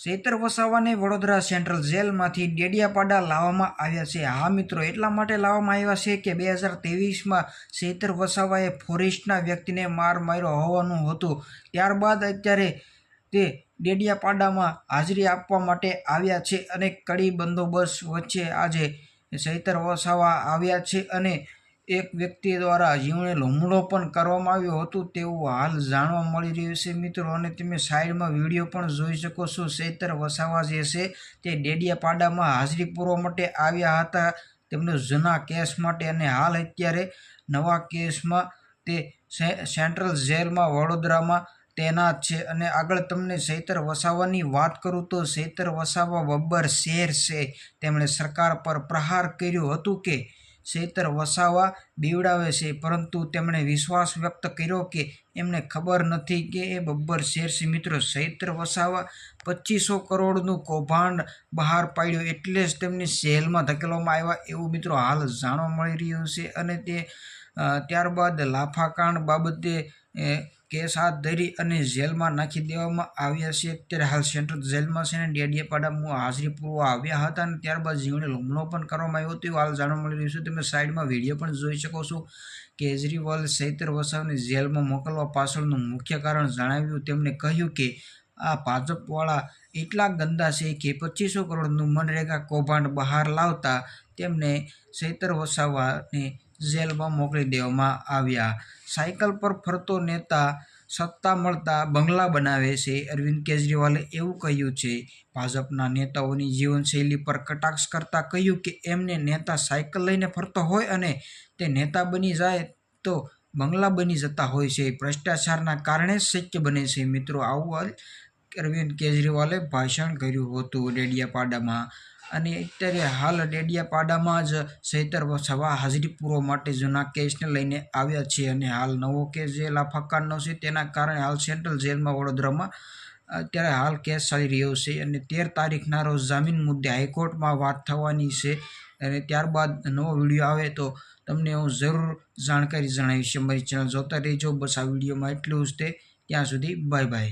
ચૈતર વસાવાને વડોદરા સેન્ટ્રલ જેલમાંથી ડેડિયાપાડા લાવવામાં આવ્યા છે. હા મિત્રો, એટલા માટે લાવવામાં આવ્યા છે કે બે હજાર ત્રેવીસમાં ચૈતર વસાવાએ ફોરેસ્ટના વ્યક્તિને માર માર્યો હોવાનું હતું. ત્યારબાદ અત્યારે તે ડેડિયાપાડામાં હાજરી આપવા માટે આવ્યા છે અને કડી બંદોબસ્ત વચ્ચે આજે ચૈતર વસાવા આવ્યા છે અને એક વ્યક્તિ દ્વારા જીવને હુમલો પણ કરવામાં આવ્યો હતો તેવું હાલ જાણવા મળી રહ્યું છે મિત્રો. અને તમે સાઈડમાં વીડિયો પણ જોઈ શકો છો. ચૈતર વસાવા જે છે તે ડેડિયાપાડામાં હાજરી પૂરવા માટે આવ્યા હતા. તેમનો જૂના કેસ માટે અને હાલ અત્યારે નવા કેસમાં તે સેન્ટ્રલ જેલમાં વડોદરામાં તૈનાત છે. અને આગળ તમને સૈતર વસાવાની વાત કરું તો સૈતર વસાવા બબ્બર શેર છે. તેમણે સરકાર પર પ્રહાર કર્યો હતું કે ચૈતર વસાવા બીવડાવે છે. પરંતુ તેમણે વિશ્વાસ વ્યક્ત કર્યો કે એમને ખબર નથી કે એ બબ્બર શેરસિંહ મિત્રો ચૈત્ર વસાવા પચીસો કરોડનું કૌભાંડ બહાર પાડ્યું એટલે જ તેમની જેલમાં ધકેલવામાં આવ્યા એવું મિત્રો હાલ જાણવા મળી રહ્યું છે અને તે ત્યારબાદ લાફાકાંડ બાબતે કેસ હાથ ધરી અને જેલમાં નાખી દેવામાં આવ્યા છે. અત્યારે હાલ સેન્ટ્રલ જેલમાં છે ને ડેડિયાપાડામાં હાજરી પૂરવા આવ્યા હતા અને ત્યારબાદ જીવને હુમલો પણ કરવામાં આવ્યો હતો હાલ જાણવા મળી રહ્યું છે. તમે સાઈડમાં વીડિયો પણ જોઈ શકો છો. કેજરીવાલ સૈતર વસાવને જેલમાં મોકલવા પાછળનું મુખ્ય કારણ જણાવ્યું. તેમણે કહ્યું કે, આ ભાજપવાળા એટલા ગંદા છે કે પચીસો કરોડનું મનરેગા કૌભાંડ બહાર લાવતા તેમને સૈતર વસાવાને જેલમાં મોકલી દેવામાં આવ્યા. સાયકલ પર ફરતો નેતા સત્તા મળતા બંગલા બનાવે છે. અરવિંદ કેજરીવાલે એવું કહ્યું છે. ભાજપના નેતાઓની જીવનશૈલી પર કટાક્ષ કરતા કહ્યું કે એમને નેતા સાયકલ લઈને ફરતો હોય અને તે નેતા બની જાય તો બંગલા બની જતા હોય છે. ભ્રષ્ટાચારના કારણે શક્ય બને છે. મિત્રો, આવું અરવિંદ કેજરીવાલે ભાષણ કર્યું હતું ડેડિયાપાડામાં અને અત્યારે હાલ ડેડિયાપાડામાં જ સહિતર સવા હાજરી પૂરવા માટે જૂના કેસને લઈને આવ્યા છે અને હાલ નવો કેસ જે લાફાકાંડનો છે તેના કારણે હાલ સેન્ટ્રલ જેલમાં વડોદરામાં, અત્યારે હાલ કેસ ચાલી રહ્યો છે અને તેર તારીખના રોજ જામીન મુદ્દે હાઈકોર્ટમાં વાત થવાની છે અને ત્યારબાદ નવો વીડિયો આવે તો તમને હું જરૂર જાણકારી જણાવીશ. અમારી ચેનલ જોતા રહેજો. બસ આ વિડીયોમાં એટલું જ તે. ત્યાં સુધી બાય બાય.